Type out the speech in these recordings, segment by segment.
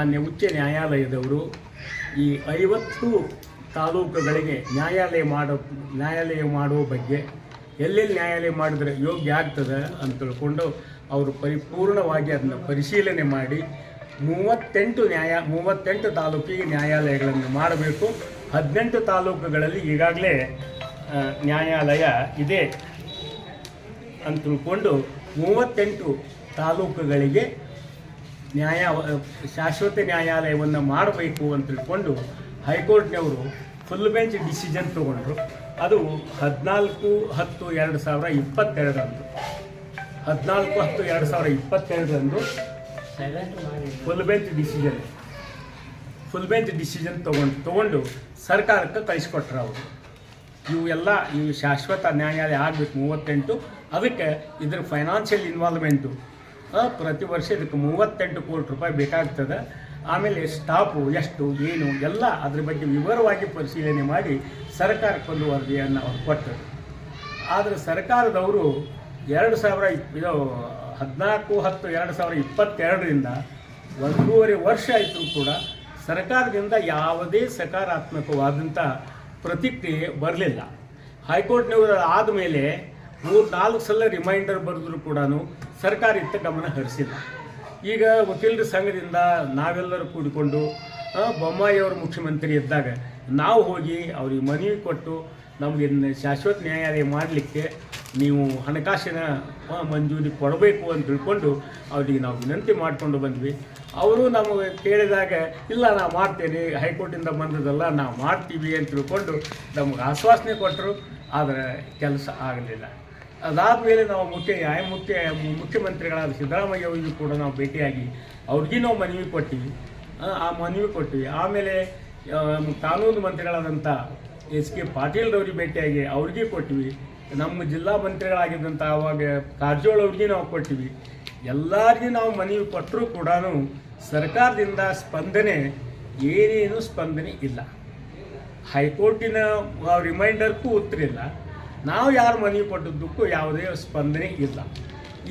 ಮಾನ್ಯ ಉಚ್ಚ ನ್ಯಾಯಾಲಯದವರು ಈ ಐವತ್ತು ತಾಲೂಕುಗಳಿಗೆ ನ್ಯಾಯಾಲಯ ಮಾಡೋ, ನ್ಯಾಯಾಲಯ ಮಾಡುವ ಬಗ್ಗೆ ಎಲ್ಲೆಲ್ಲಿ ನ್ಯಾಯಾಲಯ ಮಾಡಿದ್ರೆ ಯೋಗ್ಯ ಆಗ್ತದೆ ಅಂತ ತಿಳ್ಕೊಂಡು ಅವರು ಪರಿಪೂರ್ಣವಾಗಿ ಅದನ್ನು ಪರಿಶೀಲನೆ ಮಾಡಿ ಮೂವತ್ತೆಂಟು ನ್ಯಾಯ, ಮೂವತ್ತೆಂಟು ತಾಲೂಕಿಗೆ ನ್ಯಾಯಾಲಯಗಳನ್ನು ಮಾಡಬೇಕು. ಹದಿನೆಂಟು ತಾಲೂಕುಗಳಲ್ಲಿ ಈಗಾಗಲೇ ನ್ಯಾಯಾಲಯ ಇದೆ ಅಂತ ತಿಳ್ಕೊಂಡು ಮೂವತ್ತೆಂಟು ತಾಲೂಕುಗಳಿಗೆ ನ್ಯಾಯ ಶಾಶ್ವತ ನ್ಯಾಯಾಲಯವನ್ನು ಮಾಡಬೇಕು ಅಂತ ತಿಳ್ಕೊಂಡು ಹೈಕೋರ್ಟ್ನವರು ಫುಲ್ ಬೆಂಚ್ ಡಿಸಿಷನ್ ತಗೊಂಡ್ರು. ಅದು ಹದಿನಾಲ್ಕು ಹತ್ತು ಎರಡು ಸಾವಿರ ಇಪ್ಪತ್ತೆರಡರಂದು. ಹದಿನಾಲ್ಕು ಹತ್ತು ಎರಡು ಸಾವಿರ ಇಪ್ಪತ್ತೆರಡರಂದು full bench decision full bench decision ತೊಗೊಂಡು ತಗೊಂಡು ಸರ್ಕಾರಕ್ಕೆ ಕಳಿಸ್ಕೊಟ್ರು ಅವರು. ಇವು ಎಲ್ಲ ಇವು ಶಾಶ್ವತ ನ್ಯಾಯಾಲಯ ಆಗಬೇಕು ಮೂವತ್ತೆಂಟು. ಅದಕ್ಕೆ ಇದ್ರ ಫೈನಾನ್ಷಿಯಲ್ ಇನ್ವಾಲ್ವ್ಮೆಂಟು ಪ್ರತಿ ವರ್ಷ ಇದಕ್ಕೆ ಮೂವತ್ತೆಂಟು ಕೋಟಿ ರೂಪಾಯಿ ಬೇಕಾಗ್ತದೆ. ಆಮೇಲೆ ಸ್ಟಾಪು ಎಷ್ಟು, ಏನು, ಎಲ್ಲ ಅದ್ರ ಬಗ್ಗೆ ವಿವರವಾಗಿ ಪರಿಶೀಲನೆ ಮಾಡಿ ಸರ್ಕಾರಕ್ಕೊಂದು ವರದಿಯನ್ನು ಅವ್ರು ಕೊಟ್ಟರು. ಆದರೆ ಸರ್ಕಾರದವರು ಎರಡು ಸಾವಿರ ಇದು ಹದಿನಾಲ್ಕು ಹತ್ತು ಎರಡು ಸಾವಿರ ಇಪ್ಪತ್ತೆರಡರಿಂದ ಒಂದೂವರೆ ವರ್ಷ ಆಯಿತು ಕೂಡ ಸರ್ಕಾರದಿಂದ ಯಾವುದೇ ಸಕಾರಾತ್ಮಕವಾದಂಥ ಪ್ರತಿಕ್ರಿಯೆ ಬರಲಿಲ್ಲ. ಹೈಕೋರ್ಟ್ನವರು ಆದಮೇಲೆ ಮೂರು ನಾಲ್ಕು ಸಲ ರಿಮೈಂಡರ್ ಬರೆದ್ರು ಕೂಡ ಸರ್ಕಾರ ಇತ್ತ ಗಮನ ಹರಿಸಿಲ್ಲ. ಈಗ ವಕೀಲರ ಸಂಘದಿಂದ ನಾವೆಲ್ಲರೂ ಕೂಡಿಕೊಂಡು ಬೊಮ್ಮಾಯಿ ಬೊಮ್ಮಾಯಿಯವರು ಮುಖ್ಯಮಂತ್ರಿ ಇದ್ದಾಗ ನಾವು ಹೋಗಿ ಅವ್ರಿಗೆ ಮನವಿ ಕೊಟ್ಟು ನಮಗೆ ಶಾಶ್ವತ ನ್ಯಾಯಾಲಯ ಮಾಡಲಿಕ್ಕೆ ನೀವು ಹಣಕಾಸಿನ ಮಂಜೂರಿ ಕೊಡಬೇಕು ಅಂತ ತಿಳ್ಕೊಂಡು ಅವರಿಗೆ ನಾವು ವಿನಂತಿ ಮಾಡಿಕೊಂಡು ಬಂದ್ವಿ. ಅವರು ನಮಗೆ ಕೇಳಿದಾಗ, ಇಲ್ಲ ನಾವು ಮಾಡ್ತೇನೆ, ಹೈಕೋರ್ಟಿಂದ ಬಂದದಲ್ಲ ನಾವು ಮಾಡ್ತೀವಿ ಅಂತ ತಿಳ್ಕೊಂಡು ನಮಗೆ ಆಶ್ವಾಸನೆ ಕೊಟ್ಟರು. ಆದರೆ ಕೆಲಸ ಆಗಲಿಲ್ಲ. ಅದಾದಮೇಲೆ ನಾವು ಮುಖ್ಯ ನ್ಯಾಯಮೂರ್ತಿ ಮುಖ್ಯಮಂತ್ರಿಗಳಾದ ಸಿದ್ದರಾಮಯ್ಯ ಅವರಿಗೂ ಕೂಡ ನಾವು ಭೇಟಿಯಾಗಿ ಅವ್ರಿಗೆ ನಾವು ಮನವಿ ಕೊಟ್ಟಿವಿ ಆ, ಮನವಿ ಕೊಟ್ಟಿವಿ ಆಮೇಲೆ ಕಾನೂನು ಮಂತ್ರಿಗಳಾದಂಥ ಎಸ್ ಕೆ ಪಾಟೀಲ್ರವ್ರಿಗೆ ಭೇಟಿಯಾಗಿ ಅವ್ರಿಗೆ ಕೊಟ್ಟಿವಿ ನಮ್ಮ ಜಿಲ್ಲಾ ಮಂತ್ರಿಗಳಾಗಿದ್ದಂಥ ಅವಾಗ ಕಾರಜೋಳ ಅವ್ರಿಗೆ ನಾವು ಕೊಟ್ಟಿವಿ ಎಲ್ಲರಿಗೂ ನಾವು ಮನವಿ ಕೊಟ್ಟರೂ ಕೂಡ ಸರ್ಕಾರದಿಂದ ಸ್ಪಂದನೆ ಏನೇನು ಸ್ಪಂದನೆ ಇಲ್ಲ. ಹೈಕೋರ್ಟಿನ ರಿಮೈಂಡರ್ಗೂ ಉತ್ತರಿಲ್ಲ. ನಾವು ಯಾರು ಮನವಿ ಕೊಟ್ಟದ್ದಕ್ಕೂ ಯಾವುದೇ ಸ್ಪಂದನೆ ಇಲ್ಲ.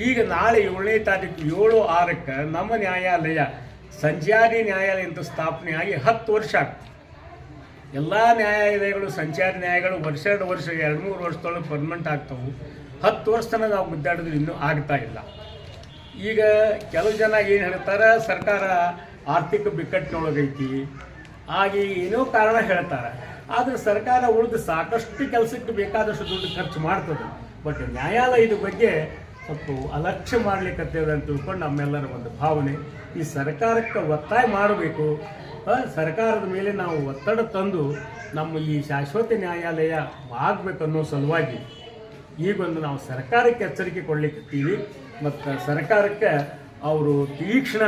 ಈಗ ನಾಳೆ ಏಳನೇ ತಾರೀಕು ಏಳು ಆರಕ್ಕೆ ನಮ್ಮ ನ್ಯಾಯಾಲಯ ಸಂಚಾರಿ ನ್ಯಾಯಾಲಯ ಅಂತ ಸ್ಥಾಪನೆ ಆಗಿ ಹತ್ತು ವರ್ಷ ಆಗ್ತದೆ ಎಲ್ಲ ನ್ಯಾಯಾಲಯಗಳು, ಸಂಚಾರಿ ನ್ಯಾಯಗಳು ವರ್ಷ, ಎರಡು ವರ್ಷ, ಎರಡು ಮೂರು ವರ್ಷದೊಳಗೆ ಪರ್ಮನೆಂಟ್ ಆಗ್ತವೆ. ಹತ್ತು ವರ್ಷ ತನಕ ನಾವು ಗುದ್ದಾಡಿದ್ರೆ ಇನ್ನೂ ಆಗ್ತಾ ಇಲ್ಲ. ಈಗ ಕೆಲವು ಜನ ಏನು ಹೇಳ್ತಾರೆ, ಸರ್ಕಾರ ಆರ್ಥಿಕ ಬಿಕ್ಕಟ್ಟಿನೊಳಗೈತಿ. ಹಾಗೆ ಏನೋ ಕಾರಣ ಹೇಳ್ತಾರೆ. ಆದರೆ ಸರ್ಕಾರ ಉಳಿದು ಸಾಕಷ್ಟು ಕೆಲಸಕ್ಕೆ ಬೇಕಾದಷ್ಟು ದುಡ್ಡು ಖರ್ಚು ಮಾಡ್ತದೆ. ಬಟ್ ನ್ಯಾಯಾಲಯದ ಬಗ್ಗೆ ಸ್ವಲ್ಪ ಅಲಕ್ಷ್ಯ ಮಾಡ್ಲಿಕ್ಕತ್ತೇವೆ ಅಂತ ತಿಳ್ಕೊಂಡು ನಮ್ಮೆಲ್ಲರ ಒಂದು ಭಾವನೆ. ಈ ಸರ್ಕಾರಕ್ಕೆ ಒತ್ತಾಯ ಮಾಡಬೇಕು. ಸರ್ಕಾರದ ಮೇಲೆ ನಾವು ಒತ್ತಡ ತಂದು ನಮ್ಮ ಈ ಶಾಶ್ವತ ನ್ಯಾಯಾಲಯ ಆಗಬೇಕು ಅನ್ನೋ ಸಲುವಾಗಿ ಈಗೊಂದು ನಾವು ಸರ್ಕಾರಕ್ಕೆ ಎಚ್ಚರಿಕೆ ಕೊಡ್ಲಿಕ್ಕತ್ತೀವಿ ಮತ್ತು ಸರ್ಕಾರಕ್ಕೆ ಅವರು ತೀಕ್ಷ್ಣ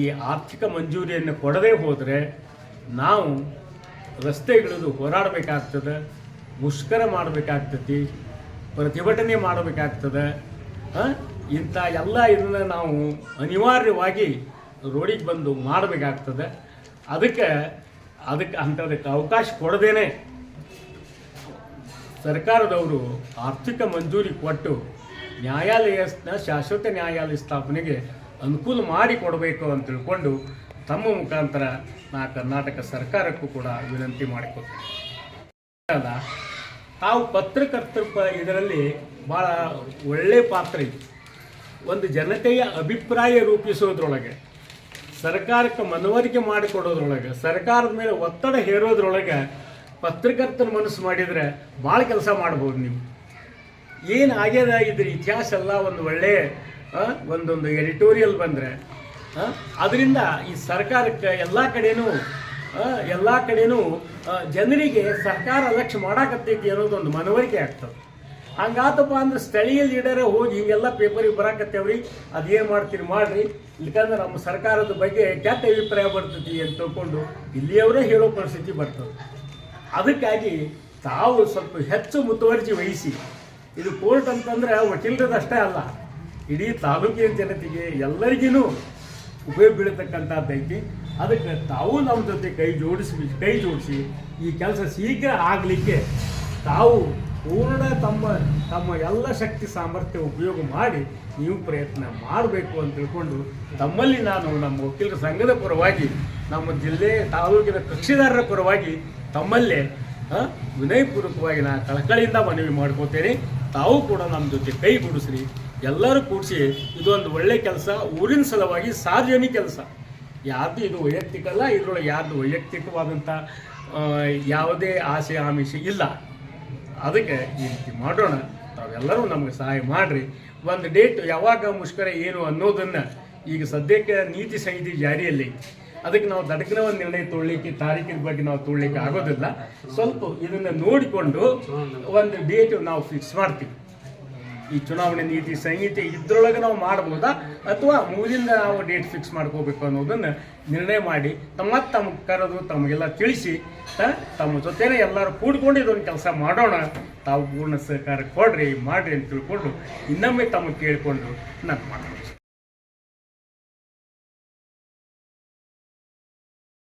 ಈ ಆರ್ಥಿಕ ಮಂಜೂರಿಯನ್ನು ಕೊಡದೇ ಹೋದರೆ ನಾವು ರಸ್ತೆಗಿಳಿದು ಹೋರಾಡಬೇಕಾಗ್ತದೆ, ಮುಷ್ಕರ ಮಾಡಬೇಕಾಗ್ತತಿ ಪ್ರತಿಭಟನೆ ಮಾಡಬೇಕಾಗ್ತದೆ? ಇಂಥ ಎಲ್ಲ ಇದನ್ನು ನಾವು ಅನಿವಾರ್ಯವಾಗಿ ರೋಡಿಗೆ ಬಂದು ಮಾಡಬೇಕಾಗ್ತದೆ ಅದಕ್ಕೆ ಅದಕ್ಕೆ ಅಂಥದಕ್ಕೆ ಅವಕಾಶ ಕೊಡದೇನೆ ಸರ್ಕಾರದವರು ಆರ್ಥಿಕ ಮಂಜೂರಿ ಕೊಟ್ಟು ನ್ಯಾಯಾಲಯನ ಶಾಶ್ವತ ನ್ಯಾಯಾಲಯ ಸ್ಥಾಪನೆಗೆ ಅನುಕೂಲ ಮಾಡಿ ಕೊಡಬೇಕು ಅಂತ ತಿಳ್ಕೊಂಡು ತಮ್ಮ ಮುಖಾಂತರ ನಾ ಕರ್ನಾಟಕ ಸರ್ಕಾರಕ್ಕೂ ಕೂಡ ವಿನಂತಿ ಮಾಡಿಕೊಡ್ತೇನೆ. ತಾವು ಪತ್ರಕರ್ತರ ಇದರಲ್ಲಿ ಭಾಳ ಒಳ್ಳೆಯ ಪಾತ್ರ ಇದೆ. ಒಂದು ಜನತೆಯ ಅಭಿಪ್ರಾಯ ರೂಪಿಸೋದ್ರೊಳಗೆ, ಸರ್ಕಾರಕ್ಕೆ ಮನವರಿಕೆ ಮಾಡಿಕೊಡೋದ್ರೊಳಗೆ, ಸರ್ಕಾರದ ಮೇಲೆ ಒತ್ತಡ ಹೇರೋದ್ರೊಳಗೆ ಪತ್ರಕರ್ತರ ಮನಸ್ಸು ಮಾಡಿದರೆ ಭಾಳ ಕೆಲಸ ಮಾಡ್ಬೋದು ನೀವು. ಏನು ಆಗ್ಯದ ಇದ್ರ ಇತಿಹಾಸ ಎಲ್ಲ ಒಂದು ಒಳ್ಳೆಯ ಒಂದೊಂದು ಎಡಿಟೋರಿಯಲ್ ಬಂದರೆ ಅದರಿಂದ ಈ ಸರ್ಕಾರಕ್ಕೆ ಎಲ್ಲ ಕಡೆನೂ ಎಲ್ಲ ಕಡೆನೂ ಜನರಿಗೆ ಸರ್ಕಾರ ಲಕ್ಷ್ಯ ಮಾಡಾಕತ್ತೈತಿ ಅನ್ನೋದೊಂದು ಮನವರಿಕೆ ಆಗ್ತದೆ. ಹಂಗಾತಪ್ಪ ಅಂದ್ರೆ ಸ್ಥಳೀಯ ಲೀಡರ್ ಹೋಗಿ ಹಿಂಗೆಲ್ಲ ಪೇಪರಿಗೆ ಬರಾಕತ್ತೇವ್ರಿ? ಅದೇನು ಮಾಡ್ತೀರಿ, ಮಾಡ್ರಿ. ಇಲ್ಕಂದ್ರೆ ನಮ್ಮ ಸರ್ಕಾರದ ಬಗ್ಗೆ ಕೆಟ್ಟ ಅಭಿಪ್ರಾಯ ಬರ್ತೈತಿ ಅಂತ ತಿಳ್ಕೊಂಡು ಇಲ್ಲಿಯವರೇ ಹೇಳೋ ಪರಿಸ್ಥಿತಿ ಬರ್ತದೆ. ಅದಕ್ಕಾಗಿ ತಾವು ಸ್ವಲ್ಪ ಹೆಚ್ಚು ಮುತುವರ್ಜಿ ವಹಿಸಿ. ಇದು ಕೋರ್ಟ್ ಅಂತಂದ್ರೆ ವಕೀಲರದಷ್ಟೇ ಅಲ್ಲ. ಇಡೀ ತಾಲೂಕಿನ ಜನತೆಗೆ ಎಲ್ಲರಿಗೂ ಉಪಯೋಗ ಬೀಳತಕ್ಕಂಥದ್ದೈತಿ ಅದಕ್ಕೆ ತಾವು ನಮ್ಮ ಜೊತೆ ಕೈ ಜೋಡಿಸಿ ಕೈ ಜೋಡಿಸಿ ಈ ಕೆಲಸ ಶೀಘ್ರ ಆಗಲಿಕ್ಕೆ ತಾವು ಪೂರ್ಣ ತಮ್ಮ ತಮ್ಮ ಎಲ್ಲ ಶಕ್ತಿ ಸಾಮರ್ಥ್ಯ ಉಪಯೋಗ ಮಾಡಿ ನೀವು ಪ್ರಯತ್ನ ಮಾಡಬೇಕು ಅಂತ ತಿಳ್ಕೊಂಡು ತಮ್ಮಲ್ಲಿ ನಾನು ನಮ್ಮ ವಕೀಲರ ಸಂಘದ ಪರವಾಗಿ, ನಮ್ಮ ಜಿಲ್ಲೆ ತಾಲೂಕಿನ ಕಕ್ಷಿದಾರರ ಪರವಾಗಿ ತಮ್ಮಲ್ಲೇ ವಿನಯಪೂರ್ವಕವಾಗಿ ನಾನು ಕಳಕಳಿಯಿಂದ ಮನವಿ ಮಾಡ್ಕೋತೇನೆ. ತಾವು ಕೂಡ ನಮ್ಮ ಜೊತೆ ಕೈ ಗೂಡಿಸ್ರಿ. ಎಲ್ಲರೂ ಕೂಡಿಸಿ ಇದೊಂದು ಒಳ್ಳೆ ಕೆಲಸ ಊರಿನ ಸಲುವಾಗಿ ಸಾರ್ವಜನಿಕ ಕೆಲಸ. ಯಾರ್ದು ಇದು ವೈಯಕ್ತಿಕ ಅಲ್ಲ ಇದರೊಳಗೆ ಯಾರ್ದು ವೈಯಕ್ತಿಕವಾದಂಥ ಯಾವುದೇ ಆಸೆ ಆಮಿಷ ಇಲ್ಲ. ಅದಕ್ಕೆ ಈ ರೀತಿ ಮಾಡೋಣ. ತಾವೆಲ್ಲರೂ ನಮಗೆ ಸಹಾಯ ಮಾಡಿರಿ. ಒಂದು ಡೇಟ್ ಯಾವಾಗ ಮುಷ್ಕರ ಏನು ಅನ್ನೋದನ್ನು ಈಗ ಸದ್ಯಕ್ಕೆ ನೀತಿ ಸಂಹಿತೆ ಜಾರಿಯಲ್ಲಿ. ಅದಕ್ಕೆ ನಾವು ದಡಕನ ಒಂದು ನಿರ್ಣಯ ತೊಗೊಳ್ಳಿಕ್ಕೆ ತಾರೀಕಿನ ಬಗ್ಗೆ ನಾವು ತೊಗೊಳ್ಳಿಕ್ಕೆ ಆಗೋದಿಲ್ಲ. ಸ್ವಲ್ಪ ಇದನ್ನು ನೋಡಿಕೊಂಡು ಒಂದು ಡೇಟ್ ನಾವು ಫಿಕ್ಸ್ ಮಾಡ್ತೀವಿ. ಈ ಚುನಾವಣೆ ನೀತಿ ಸಂಹಿತೆ ಇದ್ರೊಳಗೆ ನಾವು ಮಾಡ್ಬೋದಾ? ಅಥವಾ ಮುಂದಿನ ನಾವು ಡೇಟ್ ಫಿಕ್ಸ್ ಮಾಡ್ಕೋಬೇಕು ಅನ್ನೋದನ್ನು ನಿರ್ಣಯ ಮಾಡಿ ತಮ್ಮ ತಮ್ಮ ಕರೆದು ತಮಗೆಲ್ಲ ತಿಳಿಸಿ ತಮ್ಮ ಜೊತೆನೇ ಎಲ್ಲರೂ ಕೂಡ್ಕೊಂಡು ಇದೊಂದು ಕೆಲಸ ಮಾಡೋಣ. ತಾವು ಪೂರ್ಣ ಸಹಕಾರ ಕೊಡ್ರಿ, ಮಾಡ್ರಿ ಅಂತ ತಿಳ್ಕೊಂಡು ಇನ್ನೊಮ್ಮೆ ತಮಗೆ ಕೇಳಿಕೊಂಡು ನಾನು ಮಾತಾಡ್ತೀನಿ.